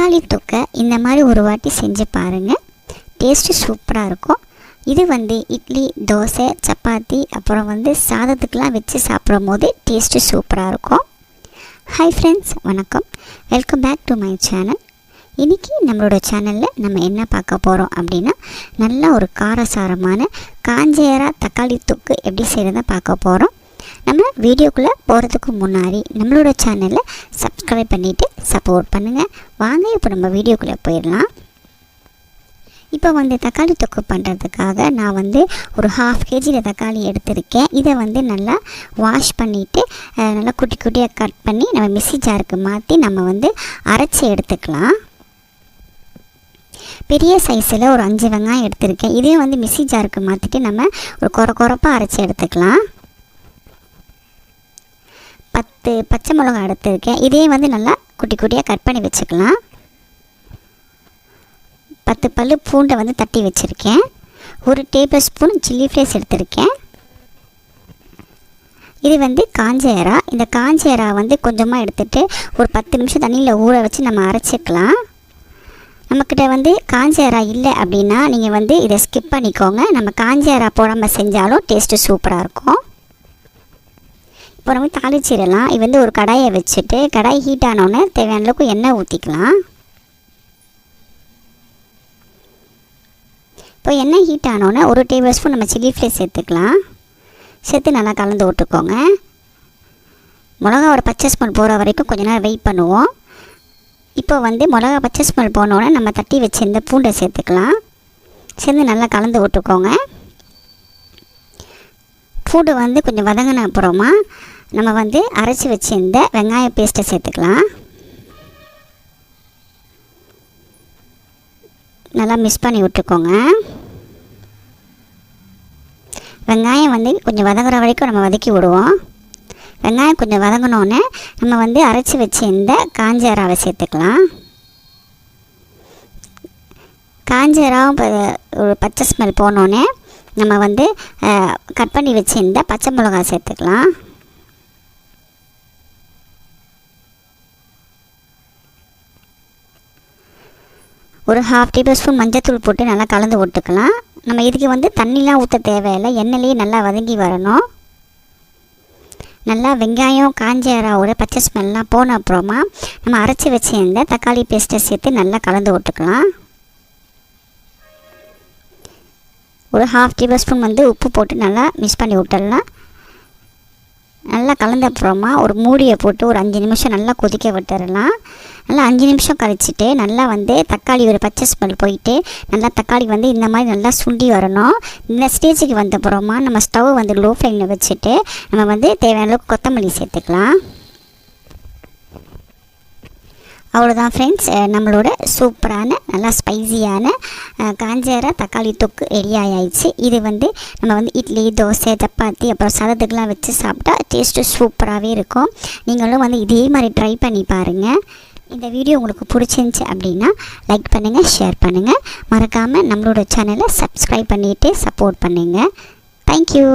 தக்காளி தொக்கை இந்த மாதிரி ஒரு வாட்டி செஞ்சு பாருங்கள் டேஸ்ட்டு சூப்பராக இருக்கும். இது வந்து இட்லி தோசை சப்பாத்தி அப்புறம் வந்து சாதத்துக்கெலாம் வச்சு சாப்பிடும் போது டேஸ்ட்டு சூப்பராக இருக்கும். ஹாய் ஃப்ரெண்ட்ஸ் வணக்கம். Welcome back to my channel இன்றைக்கி நம்மளோட சேனலில் நம்ம என்ன பார்க்க போகிறோம் அப்படின்னா நல்ல ஒரு காரசாரமான காஞ்சேரா தக்காளி தொக்கு எப்படி செய்கிறத பார்க்க போகிறோம் நம்ம வீடியோக்குள்ளே போகிறதுக்கு முன்னாடி நம்மளோட சேனலை சப்ஸ்கிரைப் பண்ணிவிட்டு சப்போர்ட் பண்ணுங்கள் வாங்க இப்போ நம்ம வீடியோக்குள்ளே போயிடலாம். இப்போ வந்து தக்காளி தொக்கு பண்ணுறதுக்காக நான் வந்து ஒரு ஹாஃப் கேஜியில் தக்காளி எடுத்திருக்கேன். இதை வந்து நல்லா வாஷ் பண்ணிவிட்டு நல்லா குட்டி குட்டியாக கட் பண்ணி நம்ம மிக்சி ஜாருக்கு மாற்றி நம்ம வந்து அரைச்சி எடுத்துக்கலாம். பெரிய சைஸில் ஒரு அஞ்சு வெங்காயம் எடுத்திருக்கேன். இதே வந்து மிக்சி ஜாருக்கு மாற்றிட்டு நம்ம ஒரு குறை குறப்பாக அரைச்சி எடுத்துக்கலாம். பத்து பச்சை மிளகாய் எடுத்துருக்கேன். இதே வந்து நல்லா குட்டி குட்டியாக கட் பண்ணி வச்சுக்கலாம். பத்து பல் பூண்டை வந்து தட்டி வச்சுருக்கேன். ஒரு டேபிள் ஸ்பூன் சில்லி ஃப்ளேஸ் எடுத்திருக்கேன். இது வந்து காஞ்ச எறா இந்த காஞ்ச எறா வந்து கொஞ்சமாக எடுத்துகிட்டு ஒரு பத்து நிமிஷம் தண்ணியில் ஊற வச்சு நம்ம அரைச்சிக்கலாம். நம்மக்கிட்ட வந்து காஞ்ச எறா இல்லை அப்படின்னா நீங்கள் வந்து இதை ஸ்கிப் பண்ணிக்கோங்க. நம்ம காஞ்ச எறா போடாமல் செஞ்சாலும் டேஸ்ட்டு சூப்பராக இருக்கும். அப்புறமே தாளிச்சிடலாம் இது வந்து ஒரு கடாயை வச்சுட்டு கடாய் ஹீட் ஆனோடனே தேவையான அளவுக்கு எண்ணெய் ஊற்றிக்கலாம் இப்போ எண்ணெய் ஹீட் ஆனோடனே ஒரு டேபிள் ஸ்பூன் நம்ம சில்லி ஃப்ளேஸ் சேர்த்துக்கலாம். சேர்த்து நல்லா கலந்து விட்டுக்கோங்க. மிளகா ஒரு பச்சை ஸ்மெல் போகிற வரைக்கும் கொஞ்ச நேரம் வெயிட் பண்ணுவோம். இப்போ வந்து மிளகா பச்சை ஸ்மெல் போனோடனே நம்ம தட்டி வச்சுருந்த பூண்டை சேர்த்துக்கலாம். சேர்ந்து நல்லா கலந்து விட்டுக்கோங்க. பூண்டு வந்து கொஞ்சம் வதங்கின அப்புறமா நம்ம வந்து அரைச்சி வச்சுருந்த வெங்காய பேஸ்ட்டை சேர்த்துக்கலாம். நல்லா மிக்ஸ் பண்ணி விட்டுக்கோங்க. வெங்காயம் வந்து கொஞ்சம் வதங்குற வரைக்கும் நம்ம வதக்கி விடுவோம். வெங்காயம் கொஞ்சம் வதங்கினோன்னே நம்ம வந்து அரைச்சி வச்சுருந்த காஞ்ச இறாவை சேர்த்துக்கலாம். காஞ்ச இறாவும் ஒரு பச்சை ஸ்மெல் போனோன்னே நம்ம வந்து கட் பண்ணி வச்சிருந்த பச்சை மிளகாய் சேர்த்துக்கலாம். ஒரு ஹாஃப் டேபிள் ஸ்பூன் மஞ்சத்தூள் போட்டு நல்லா கலந்து விட்டுக்கலாம். நம்ம இதுக்கு வந்து தண்ணிலாம் ஊற்ற தேவையில்லை. எண்ணெயிலேயே நல்லா வதங்கி வரணும். நல்லா வெங்காயம் காஞ்சராவோட பச்சை ஸ்மெல்லாம் போன அப்புறமா நம்ம அரைச்சி வச்சிருந்த தக்காளி பேஸ்ட்டை சேர்த்து நல்லா கலந்து விட்டுக்கலாம். ஒரு ஹாஃப் டேபிள் ஸ்பூன் வந்து உப்பு போட்டு நல்லா மிக்ஸ் பண்ணி விட்டுடலாம். நல்லா கலந்த அப்புறமா ஒரு மூடியை போட்டு ஒரு அஞ்சு நிமிஷம் நல்லா கொதிக்க விட்டுடலாம். நல்லா அஞ்சு நிமிஷம் கழிச்சிட்டு நல்லா வந்து தக்காளி ஒரு பச்சை ஸ்மெல் போயிட்டு நல்லா தக்காளி வந்து இந்த மாதிரி நல்லா சுண்டி வரணும். இந்த ஸ்டேஜுக்கு வந்த அப்புறமா நம்ம ஸ்டவ் வந்து லோ ஃப்ளேமில் வச்சுட்டு நம்ம வந்து தேவையான அளவுக்கு கொத்தமல்லி சேர்த்துக்கலாம். அவ்வளோதான் ஃப்ரெண்ட்ஸ் நம்மளோட சூப்பரான நல்லா ஸ்பைசியான காஞ்சேற தக்காளி தொக்கு ரெடி ஆயிடுச்சு இது வந்து நம்ம வந்து இட்லி தோசை சப்பாத்தி அப்புறம் சதத்துக்கெலாம் வச்சு சாப்பிட்டா டேஸ்ட்டு சூப்பராகவே இருக்கும். நீங்களும் வந்து இதே மாதிரி ட்ரை பண்ணி பாருங்கள் இந்த வீடியோ உங்களுக்கு பிடிச்சிருந்துச்சி அப்படின்னா லைக் பண்ணுங்கள் ஷேர் பண்ணுங்கள் மறக்காமல் நம்மளோட சேனலை சப்ஸ்கிரைப் பண்ணிவிட்டு சப்போர்ட் பண்ணுங்கள் தேங்க்யூ